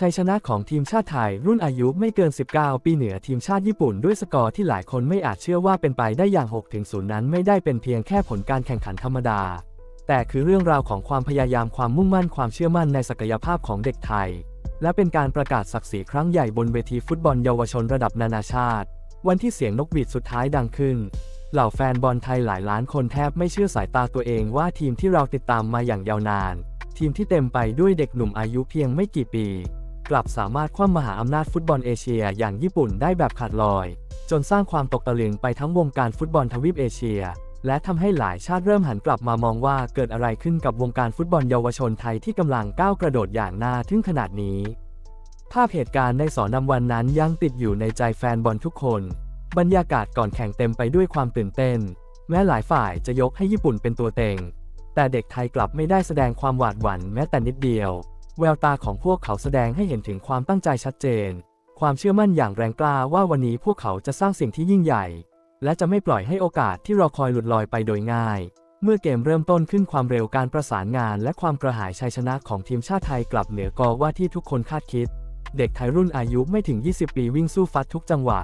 ชัยชนะของทีมชาติไทยรุ่นอายุไม่เกิน 19 ปีเหนือทีมชาติญี่ปุ่นด้วยสกอร์ที่หลายคนไม่อาจเชื่อว่าเป็นไปได้อย่าง 6-0 นั้นไม่ได้เป็นเพียงแค่ผลการแข่งขันธรรมดา แต่คือเรื่องราวของความพยายามความมุ่งมั่นความเชื่อมั่นในศักยภาพของเด็กไทย และเป็นการประกาศศักดิ์ศรีครั้งใหญ่บนเวทีฟุตบอลเยาวชนระดับนานาชาติ วันที่เสียงนกหวีดสุดท้ายดังขึ้น เหล่าแฟนบอลไทยหลายล้านคนแทบไม่เชื่อสายตาตัวเองว่าทีมที่เราติดตามมาอย่างยาวนาน ทีมที่เต็มไปด้วยเด็กหนุ่มอายุเพียงไม่กี่ปี กลับสามารถคว่ำมหาอำนาจฟุตบอลเอเชียอย่างญี่ปุ่นได้แบบขาดลอย จนสร้างความตกตะลึงไปทั้งวงการฟุตบอลทวีปเอเชีย และทำให้หลายชาติเริ่มหันกลับมามองว่าเกิดอะไรขึ้นกับวงการฟุตบอลเยาวชนไทยที่กำลังก้าวกระโดดอย่างน่าทึ่งขนาดนี้ ภาพเหตุการณ์ในสอนำวันนั้นยังติดอยู่ในใจแฟนบอลทุกคน บรรยากาศก่อนแข่งเต็มไปด้วยความตื่นเต้น แม้หลายฝ่ายจะยกให้ญี่ปุ่นเป็นตัวเต็ง แต่เด็กไทยกลับไม่ได้แสดงความหวาดหวั่นแม้แต่นิดเดียว แววตาของพวกเขาแสดงให้เห็นถึงความตั้งใจชัดเจน ความเชื่อมั่นอย่างแรงกล้าว่าวันนี้พวกเขาจะสร้างสิ่งที่ยิ่งใหญ่ และจะไม่ปล่อยให้โอกาสที่รอคอยหลุดลอยไปโดยง่าย เมื่อเกมเริ่มต้นขึ้นความเร็วการประสานงาน และความกระหายชัยชนะของทีมชาติไทยกลับเหนือกอว่าที่ทุกคนคาดคิด เด็กไทยรุ่นอายุไม่ถึง 20 ปีวิ่งสู้ฟัดทุกจังหวะ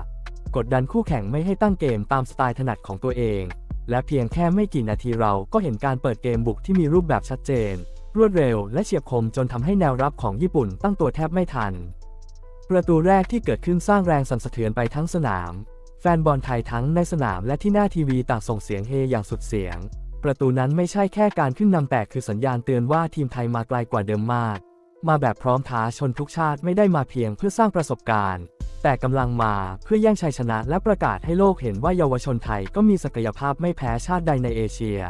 กดดันคู่แข่งไม่ให้ตั้งเกมตามสไตล์ถนัดของตัวเอง และเพียงแค่ไม่กี่นาทีเราก็เห็นการเปิดเกมบุกที่มีรูปแบบชัดเจน รวดเร็วและเฉียบคมจนทำให้แนวรับของญี่ปุ่นตั้งตัวแทบไม่ทัน ประตูแรกที่เกิดขึ้นสร้างแรงสั่นสะเทือนไปทั้งสนาม แฟนบอลไทยทั้งในสนามและที่หน้าทีวีต่างส่งเสียงเฮอย่างสุดเสียง ประตูนั้นไม่ใช่แค่การขึ้นนำแต่คือสัญญาณเตือนว่าทีมไทยมาไกลกว่าเดิมมาก มาแบบพร้อมท้าชนทุกชาติไม่ได้มาเพียงเพื่อสร้างประสบการณ์ แต่กำลังมาเพื่อแย่งชัยชนะและประกาศให้โลกเห็นว่าเยาวชนไทยก็มีศักยภาพไม่แพ้ชาติใดในเอเชีย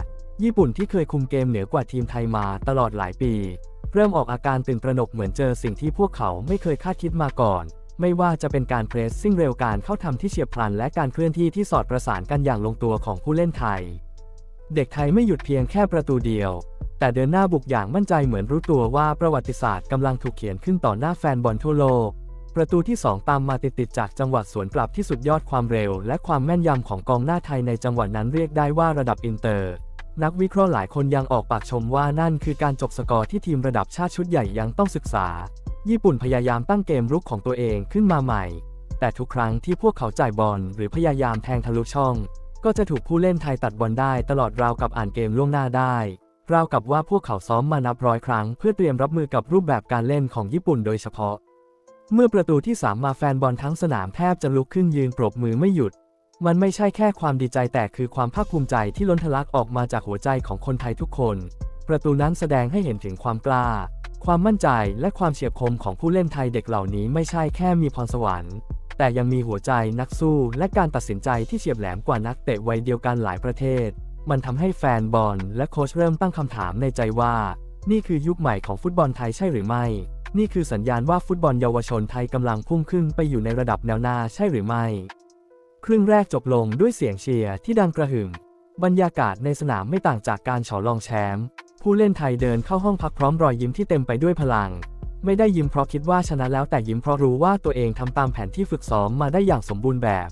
ญี่ปุ่นที่เคยคุมเกมเหนือกว่าทีมไทยมาตลอดหลายปี เริ่มออกอาการตื่นตระหนกเหมือนเจอสิ่งที่พวกเขาไม่เคยคาดคิดมาก่อน ไม่ว่าจะเป็นการเพรสซิ่งเร็วการเข้าทำที่เฉียบพลัน และการเคลื่อนที่ที่สอดประสานกันอย่างลงตัวของผู้เล่นไทย เด็กไทยไม่หยุดเพียงแค่ประตูเดียว แต่เดินหน้าบุกอย่างมั่นใจเหมือนรู้ตัวว่าประวัติศาสตร์กำลังถูกเขียนขึ้นต่อหน้าแฟนบอลทั่วโลกประตูที่ 2 ตามมาติดๆจากจังหวะสวนกลับที่สุดยอดความเร็ว และความแม่นยำของกองหน้าไทยในจังหวะนั้นเรียกได้ว่าระดับอินเตอร์ นักวิเคราะห์หลายคนยังออกปากชมว่านั่นคือการจบสกอร์ที่ทีมระดับชาติชุดใหญ่ยังต้องศึกษา ญี่ปุ่นพยายามตั้งเกมรุกของตัวเองขึ้นมาใหม่ แต่ทุกครั้งที่พวกเขาจ่ายบอลหรือพยายามแทงทะลุช่อง ก็จะถูกผู้เล่นไทยตัดบอลได้ตลอดราวกับอ่านเกมล่วงหน้าได้ ราวกับว่าพวกเขาซ้อมมานับร้อยครั้งเพื่อเตรียมรับมือกับรูปแบบการเล่นของญี่ปุ่นโดยเฉพาะ เมื่อประตูที่ 3 มาแฟนบอลทั้งสนามแทบจะลุกขึ้นยืนปรบมือไม่หยุด มันไม่ใช่แค่ความดีใจแต่คือความภาคภูมิใจที่ล้นทะลักออกมาจากหัวใจของคนไทยทุกคน ประตูนั้นแสดงให้เห็นถึงความกล้า ความมั่นใจและความเฉียบคมของผู้เล่นไทยเด็กเหล่านี้ไม่ใช่แค่มีพรสวรรค์ แต่ยังมีหัวใจนักสู้ และการตัดสินใจที่เฉียบแหลมกว่านักเตะวัยเดียวกันหลายประเทศ มันทำให้แฟนบอลและโค้ชเริ่มตั้งคำถามในใจว่า นี่คือยุคใหม่ของฟุตบอลไทยใช่หรือไม่ นี่คือสัญญาณว่าฟุตบอลเยาวชนไทยกำลังพุ่งขึ้นไปอยู่ในระดับแนวหน้าใช่หรือไม่ ครึ่งแรกจบลงด้วยเสียงเชียร์ที่ดังกระหึ่ม บรรยากาศในสนามไม่ต่างจากการฉลองแชมป์ ผู้เล่นไทยเดินเข้าห้องพักพร้อมรอยยิ้มที่เต็มไปด้วยพลัง ไม่ได้ยิ้มเพราะคิดว่าชนะแล้วแต่ยิ้มเพราะรู้ว่าตัวเองทำตามแผนที่ฝึกซ้อมมาได้อย่างสมบูรณ์แบบ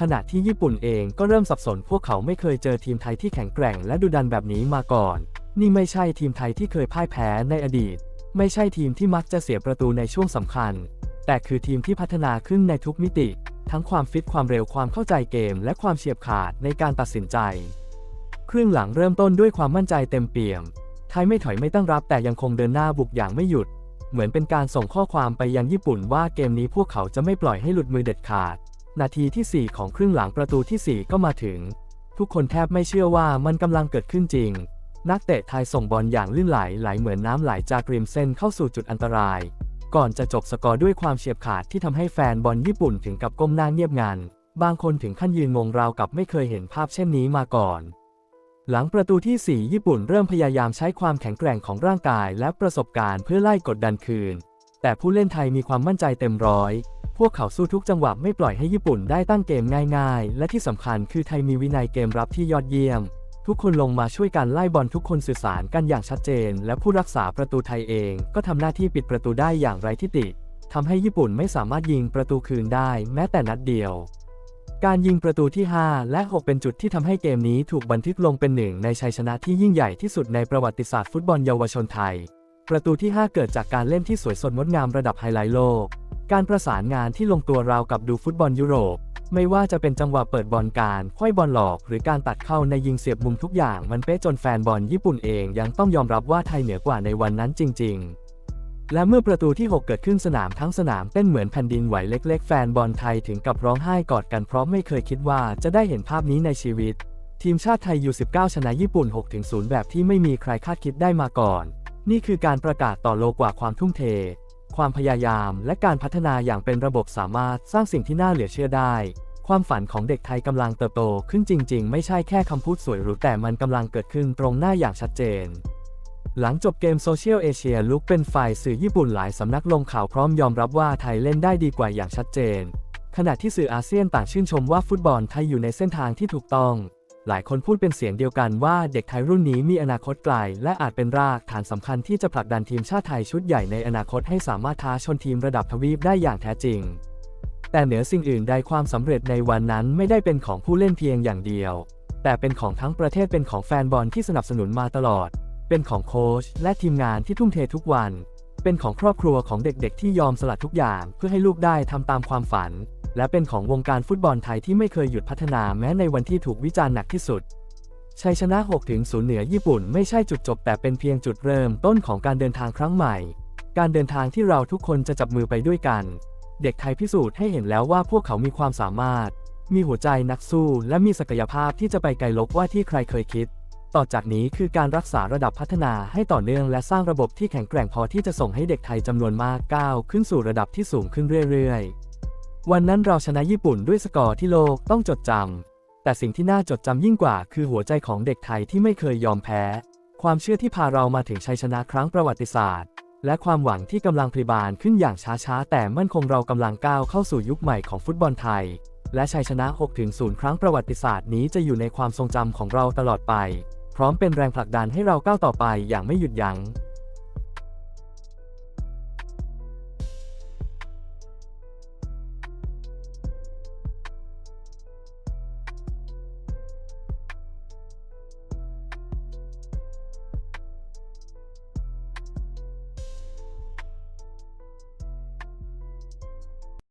ขณะที่ญี่ปุ่นเองก็เริ่มสับสนพวกเขาไม่เคยเจอทีมไทยที่แข็งแกร่งและดุดันแบบนี้มาก่อน นี่ไม่ใช่ทีมไทยที่เคยพ่ายแพ้ในอดีต ไม่ใช่ทีมที่มักจะเสียประตูในช่วงสำคัญ แต่คือทีมที่พัฒนาขึ้นในทุกมิติ ทั้งความฟิตความเร็วความเข้าใจเกม และความเฉียบขาดในการตัดสินใจ ครึ่งหลังเริ่มต้นด้วยความมั่นใจเต็มเปี่ยม ไทยไม่ถอยไม่ตั้งรับแต่ยังคงเดินหน้าบุกอย่างไม่หยุด เหมือนเป็นการส่งข้อความไปยังญี่ปุ่นว่าเกมนี้พวกเขาจะไม่ปล่อยให้หลุดมือเด็ดขาด นาทีที่ 4 ของครึ่งหลังประตูที่ 4 ก็มาถึง ทุกคนแทบไม่เชื่อว่ามันกำลังเกิดขึ้นจริง นักเตะไทยส่งบอลอย่างลื่นไหลไหลเหมือนน้ำไหลจากริมเส้นเข้าสู่จุดอันตราย ก่อนจะจบสกอร์ด้วยความเฉียบขาดที่ทำให้แฟนบอลญี่ปุ่นถึงกับก้มหน้าเงียบงันบางคนถึงขั้นยืนงงราวกับไม่เคยเห็นภาพเช่นนี้มาก่อน หลังประตูที่ 4 ญี่ปุ่นเริ่มพยายามใช้ความแข็งแกร่งของร่างกายและประสบการณ์เพื่อไล่กดดันคืน แต่ผู้เล่นไทยมีความมั่นใจเต็มร้อย พวกเขาสู้ทุกจังหวะไม่ปล่อยให้ญี่ปุ่นได้ตั้งเกมง่าย ๆ และที่สำคัญคือไทยมีวินัยเกมรับที่ยอดเยี่ยม ทุกคนลงมาช่วยกันไล่บอลทุกคนสื่อสารกันอย่างชัดเจน และผู้รักษาประตูไทยเอง ก็ทำหน้าที่ปิดประตูได้อย่างไร้ทิฏฐิทำให้ญี่ปุ่นไม่สามารถยิงประตูคืนได้แม้แต่นัดเดียว การยิงประตูที่ 5 และ 6 เป็นจุดที่ทำให้เกมนี้ถูกบันทึกลงเป็นหนึ่งในชัยชนะที่ยิ่งใหญ่ที่สุดในประวัติศาสตร์ฟุตบอลเยาวชนไทย ประตูที่ 5 เกิดจากการเล่นที่สวยสดงดงามระดับไฮไลท์โลก การประสานงานที่ลงตัวราวกับดูฟุตบอลยุโรป ไม่ว่าจะเป็นจังหวะเปิดบอลการควยบอลหลอก หรือการตัดเข้าในยิงเสียบมุมทุกอย่างมันเป๊ะจนแฟนบอลญี่ปุ่นเองยังต้องยอมรับว่าไทยเหนือกว่าในวันนั้นจริง ๆและเมื่อประตูที่ 6 เกิดขึ้นสนามทั้งสนามเต้นเหมือนแผ่นดินไหวเล็ก ๆ แฟนบอลไทยถึงกับร้องไห้กอดกันเพราะไม่เคยคิดว่าจะได้เห็นภาพนี้ในชีวิต ทีมชาติไทยยู19ชนะญี่ปุ่น 6-0 แบบที่ไม่มีใครคาดคิดได้มาก่อน นี่คือการประกาศต่อโลกว่าความทุ่มเท ความพยายาม และการพัฒนาอย่างเป็นระบบสามารถสร้างสิ่งที่น่าเหลือเชื่อได้ ความฝันของเด็กไทยกำลังเติบโตขึ้นจริง ๆ ไม่ใช่แค่คำพูดสวยหรูแต่มันกำลังเกิดขึ้นตรงหน้าอย่างชัดเจน หลังจบเกมโซเชียลเอเชียลุกเป็นฝ่ายสื่อญี่ปุ่นหลายสำนักลงข่าวพร้อมยอมรับว่าไทยเล่นได้ดีกว่าอย่างชัดเจน ขณะที่สื่ออาเซียนต่างชื่นชมว่าฟุตบอลไทยอยู่ในเส้นทางที่ถูกต้อง หลายคนพูดเป็นเสียงเดียวกันว่าเด็กไทยรุ่นนี้มีอนาคตไกล และอาจเป็นรากฐานสำคัญที่จะผลักดันทีมชาติไทยชุดใหญ่ในอนาคตให้สามารถท้าชนทีมระดับทวีปได้อย่างแท้จริง แต่เหนือสิ่งอื่นใดความสำเร็จในวันนั้นไม่ได้เป็นของผู้เล่นเพียงอย่างเดียว แต่เป็นของทั้งประเทศเป็นของแฟนบอลที่สนับสนุนมาตลอด เป็นของโค้ชและทีมงานที่ทุ่มเททุกวัน เป็นของครอบครัวของเด็กๆ ที่ยอมสละทุกอย่าง เพื่อให้ลูกได้ทำตามความฝัน และเป็นของวงการฟุตบอลไทยที่ไม่เคยหยุดพัฒนาแม้ในวันที่ถูกวิจารณ์หนักที่สุดชัยชนะ 6-0 เหนือญี่ปุ่นไม่ใช่จุดจบแต่เป็นเพียงจุดเริ่มต้นของการเดินทางครั้งใหม่ การเดินทางที่เราทุกคนจะจับมือไปด้วยกัน เด็กไทยพิสูจน์ให้เห็นแล้วว่าพวกเขามีความสามารถ มีหัวใจนักสู้ และมีศักยภาพที่จะไปไกลลบว่าที่ใครเคยคิด ต่อจากนี้คือการรักษาระดับพัฒนาให้ต่อเนื่องและสร้างระบบที่แข็งแกร่งพอที่จะส่งให้เด็กไทยจำนวนมากก้าวขึ้นสู่ระดับที่สูงขึ้นเรื่อยๆ วันนั้นเราชนะญี่ปุ่นด้วยสกอร์ที่โลกต้องจดจำ แต่สิ่งที่น่าจดจำยิ่งกว่าคือหัวใจของเด็กไทยที่ไม่เคยยอมแพ้ ความเชื่อที่พาเรามาถึงชัยชนะครั้งประวัติศาสตร์ และความหวังที่กำลังพลิบานขึ้นอย่างช้าๆ แต่มั่นคงเรากำลังก้าวเข้าสู่ยุคใหม่ของฟุตบอลไทย และชัยชนะ 6-0 ครั้งประวัติศาสตร์นี้จะอยู่ในความทรงจำของเราตลอดไป พร้อมเป็นแรงผลักดันให้เราก้าวต่อไปอย่างไม่หยุดยัง้ง